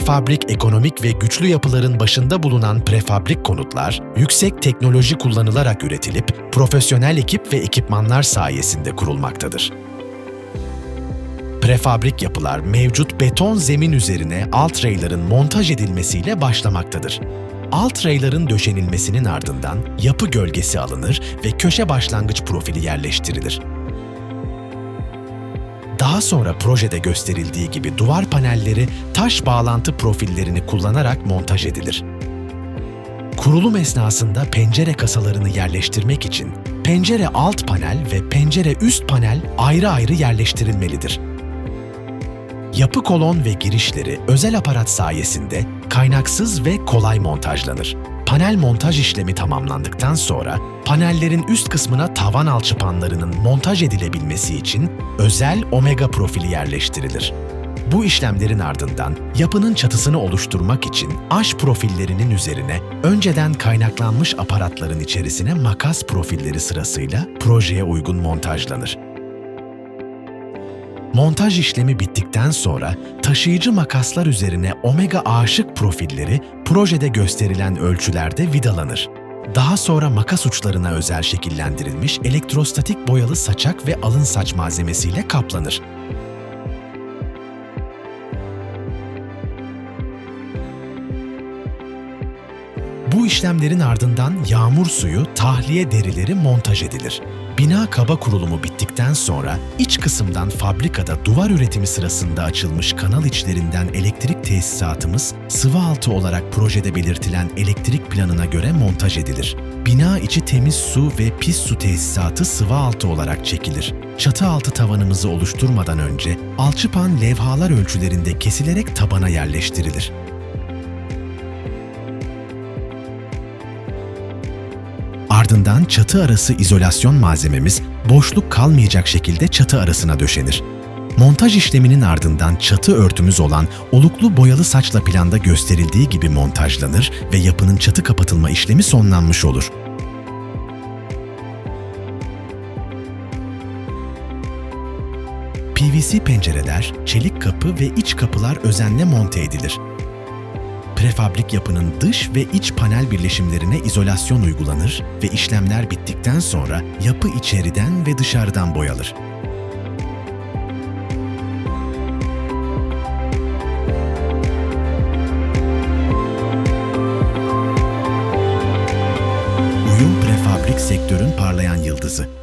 Prefabrik ekonomik ve güçlü yapıların başında bulunan prefabrik konutlar, yüksek teknoloji kullanılarak üretilip profesyonel ekip ve ekipmanlar sayesinde kurulmaktadır. Prefabrik yapılar mevcut beton zemin üzerine alt rayların montaj edilmesiyle başlamaktadır. Alt rayların döşenilmesinin ardından yapı gölgesi alınır ve köşe başlangıç profili yerleştirilir. Daha sonra projede gösterildiği gibi duvar panelleri taş bağlantı profillerini kullanarak montaj edilir. Kurulum esnasında pencere kasalarını yerleştirmek için pencere alt panel ve pencere üst panel ayrı ayrı yerleştirilmelidir. Yapı kolon ve girişleri özel aparat sayesinde kaynaksız ve kolay montajlanır. Panel montaj işlemi tamamlandıktan sonra panellerin üst kısmına tavan alçıpanlarının montaj edilebilmesi için özel omega profili yerleştirilir. Bu işlemlerin ardından yapının çatısını oluşturmak için aş profillerinin üzerine önceden kaynaklanmış aparatların içerisine makas profilleri sırasıyla projeye uygun montajlanır. Montaj işlemi bittikten sonra taşıyıcı makaslar üzerine omega aşık profilleri projede gösterilen ölçülerde vidalanır. Daha sonra makas uçlarına özel şekillendirilmiş elektrostatik boyalı saçak ve alın saç malzemesiyle kaplanır. Bu işlemlerin ardından yağmur suyu, tahliye derileri montaj edilir. Bina kaba kurulumu bittikten sonra iç kısımdan fabrikada duvar üretimi sırasında açılmış kanal içlerinden elektrik tesisatımız sıvı altı olarak projede belirtilen elektrik planına göre montaj edilir. Bina içi temiz su ve pis su tesisatı sıvı altı olarak çekilir. Çatı altı tavanımızı oluşturmadan önce alçıpan levhalar ölçülerinde kesilerek tabana yerleştirilir. Ardından çatı arası izolasyon malzememiz boşluk kalmayacak şekilde çatı arasına döşenir. Montaj işleminin ardından çatı örtümüz olan oluklu boyalı saçla planda gösterildiği gibi montajlanır ve yapının çatı kapatılma işlemi sonlanmış olur. PVC pencereler, çelik kapı ve iç kapılar özenle monte edilir. Prefabrik yapının dış ve iç panel birleşimlerine izolasyon uygulanır ve işlemler bittikten sonra yapı içeriden ve dışarıdan boyalır. Uyum prefabrik sektörün parlayan yıldızı.